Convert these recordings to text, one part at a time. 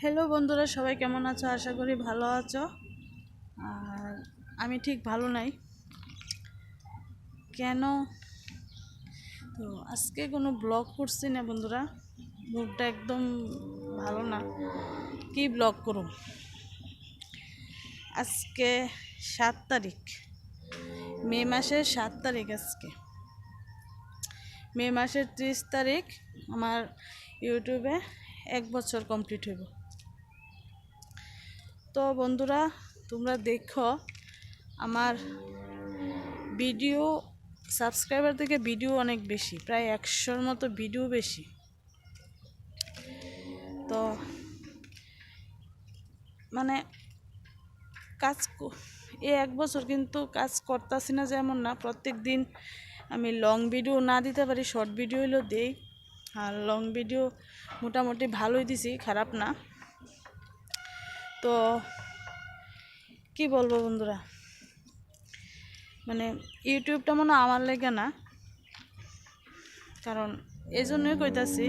Hello বন্ধুরা, সবাই কেমন আছো? আশা করি ভালো আছো। আর আমি ঠিক ভালো নাই। কেন? তো আজকে কোনো ব্লগ করছি না বন্ধুরা। মুডটা একদম ভালো না। কি ব্লগ করো আজকে সাত তারিখ। মে মাসের সাত তারিখ আজকে। মে মাসের ত্রিশ তারিখ আমার ইউটিউবে এক বছর কমপ্লিট হইব। তো বন্ধুরা, তোমরা দেখো আমার ভিডিও, সাবস্ক্রাইবার থেকে ভিডিও অনেক বেশি, প্রায় একশোর মতো ভিডিও বেশি। তো মানে কাজ এই এক বছর কিন্তু কাজ করতেছি না যেমন না, প্রত্যেক দিন আমি লং ভিডিও না দিতে পারি শর্ট ভিডিও হলেও দেই। আর লং ভিডিও মোটামুটি ভালোই দিছি, খারাপ না। তো কি বলব বন্ধুরা? মানে ইউটিউবটা মনে আমার লেগে না। কারণ এই জন্যই কইতাছি,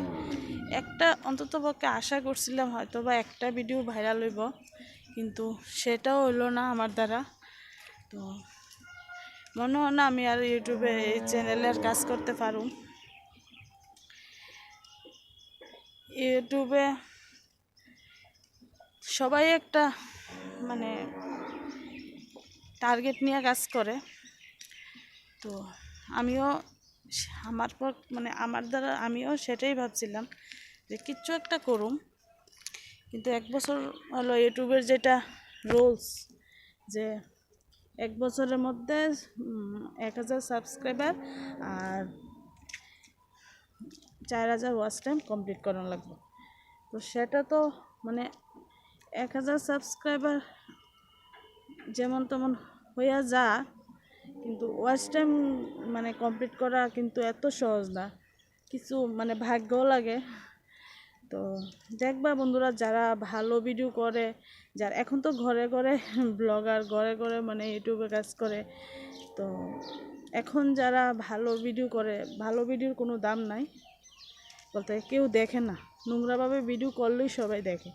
একটা অন্তত পক্ষে আশা করছিলাম হয়তো বা একটা ভিডিও ভাইরাল হইব, কিন্তু সেটাও হইল না আমার দ্বারা। তো মনে হয় না আমি আর ইউটিউবে এই চ্যানেলের কাজ করতে পারুম। ইউটিউবে সবাই একটা মানে টার্গেট নিয়ে কাজ করে। তো আমিও আমার পর মানে আমার দ্বারা আমিও সেটাই ভাবছিলাম যে কিচ্ছু একটা করুম। কিন্তু এক বছর হলো ইউটিউবের যেটা রুলস যে এক বছরের মধ্যে এক হাজার সাবস্ক্রাইবার আর চার হাজার ওয়াচ টাইম কমপ্লিট করানো লাগবে। তো সেটা তো মানে এক হাজার সাবস্ক্রাইবার যেমন তেমন হইয়া যা, কিন্তু ওয়াচ টাইম মানে কমপ্লিট করা কিন্তু এত সহজ না। কিছু মানে ভাগ্যও লাগে। তো দেখবা বন্ধুরা, যারা ভালো ভিডিও করে, যারা এখন তো ঘরে ঘরে ব্লগার ঘরে ঘরে মানে ইউটিউবে কাজ করে, তো এখন যারা ভালো ভিডিও করে, ভালো ভিডিওর কোনো দাম নাই। বলতে কেউ দেখে না। নোংরাভাবে ভিডিও করলেই সবাই দেখে।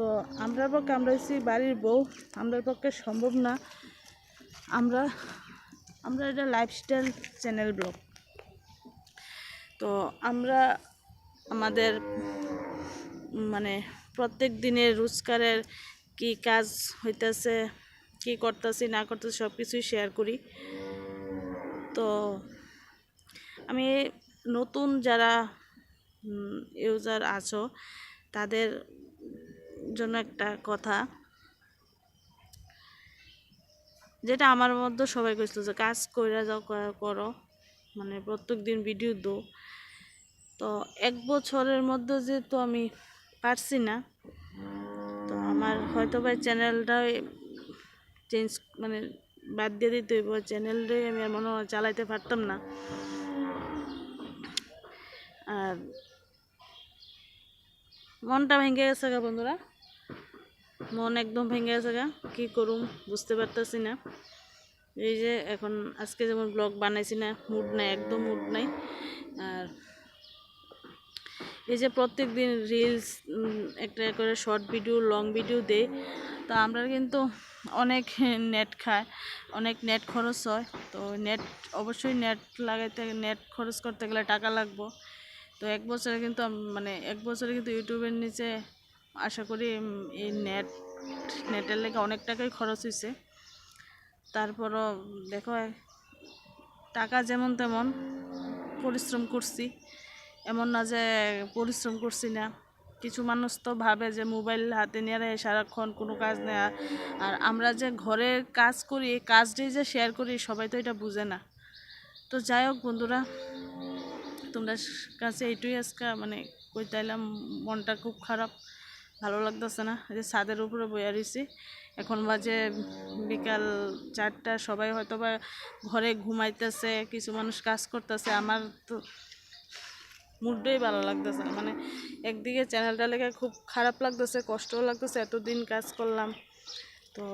তো আমরা পক্ষে আমরা হচ্ছি বাড়ির বউ আমরার পক্ষে সম্ভব না। আমরা আমরা এটা লাইফস্টাইল চ্যানেল ব্লগ তো আমরা আমাদের মানে প্রত্যেক দিনের রোজগারের কি কাজ হইতেছে, কি করতেছি, না করতেছি সব কিছুই শেয়ার করি। তো আমি নতুন যারা ইউজার আছো, তাদের জন্য একটা কথা। যেটা আমার মধ্যে সবাই কইছিল যে, কাজ কইরা যাও করো। মানে প্রত্যেক দিন ভিডিও দো। তো এক বছরের মধ্যে যেহেতু আমি পারছি না, তো আমার হয়তো বা চ্যানেলটাই চেঞ্জ মানে বাদ দিয়ে দিতে হইব। চ্যানেলটাই আমি মনে হয় চালাইতে পারতাম না। আর মনটা ভেঙে গেছে বন্ধুরা। মন একদম ভেঙে গেছে গা। কী করুম, বুঝতে পারতেছি না। এই যে এখন আজকে যেমন ব্লগ বানাইছি না মুড নাই, একদম মুড নাই। আর এই যে প্রত্যেক দিন রিলস একটা করে শর্ট ভিডিও লং ভিডিও দেই। তো আমরা কিন্তু অনেক নেট খায় অনেক নেট খরচ হয়। তো নেট অবশ্যই নেট লাগাইতে নেট খরচ করতে গেলে টাকা লাগবো। তো এক বছরে কিন্তু মানে এক বছরে কিন্তু ইউটিউবের নিচে আশা করি এই নেট নেটের লেগে অনেক টাকাই খরচ হয়েছে তারপরও দেখো, টাকা যেমন তেমন পরিশ্রম করছি। এমন না যে পরিশ্রম করছি না। কিছু মানুষ তো ভাবে যে মোবাইল হাতে নিয়ে সারাক্ষণ কোনো কাজ নেই। আর- আমরা যে ঘরে কাজ করি, এই কাজটাই যে শেয়ার করি, সবাই তো এটা বুঝে না। তো যাই হোক বন্ধুরা, তোমরা কাছে এইটুই আজকে মানে কইতাইলাম, মনটা খুব খারাপ। ভালো লাগতেছে না। যে ছাদের উপরে বইয়া রয়েছি এখন বাজে বিকাল চারটা। সবাই হয়তো বা ঘরে ঘুমাইতেছে, কিছু মানুষ কাজ করতেছে। আমার তো মুডটাই ভালো লাগতেছে না। মানে একদিকে চ্যানেলটা লেগে খুব খারাপ লাগতেছে, কষ্টও লাগতেছে, এতদিন কাজ করলাম। তো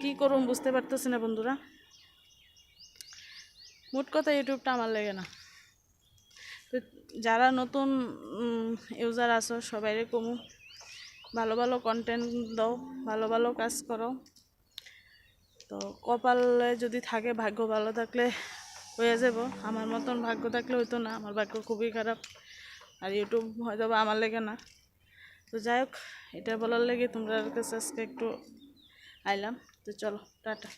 কি করুম বুঝতে পারতেছি না বন্ধুরা। মোট কথা ইউটিউবটা আমার লেগে না। যারা নতুন ইউজার আছো সবাই কমু। ভালো ভালো কন্টেন্ট দাও, ভালো ভালো কাজ করো। তো কপালে যদি থাকে ভাগ্য ভালো থাকলে হয়ে যাব। আমার মতন ভাগ্য থাকলে হইতো না, আমার ভাগ্য খুবই খারাপ। আর ইউটিউব হয়তো বা আমার লেগে না। তো যাই হোক, এটা বলার লেগে তোমরা কাছে আজকে একটু আইলাম। তো চলো, টাটা।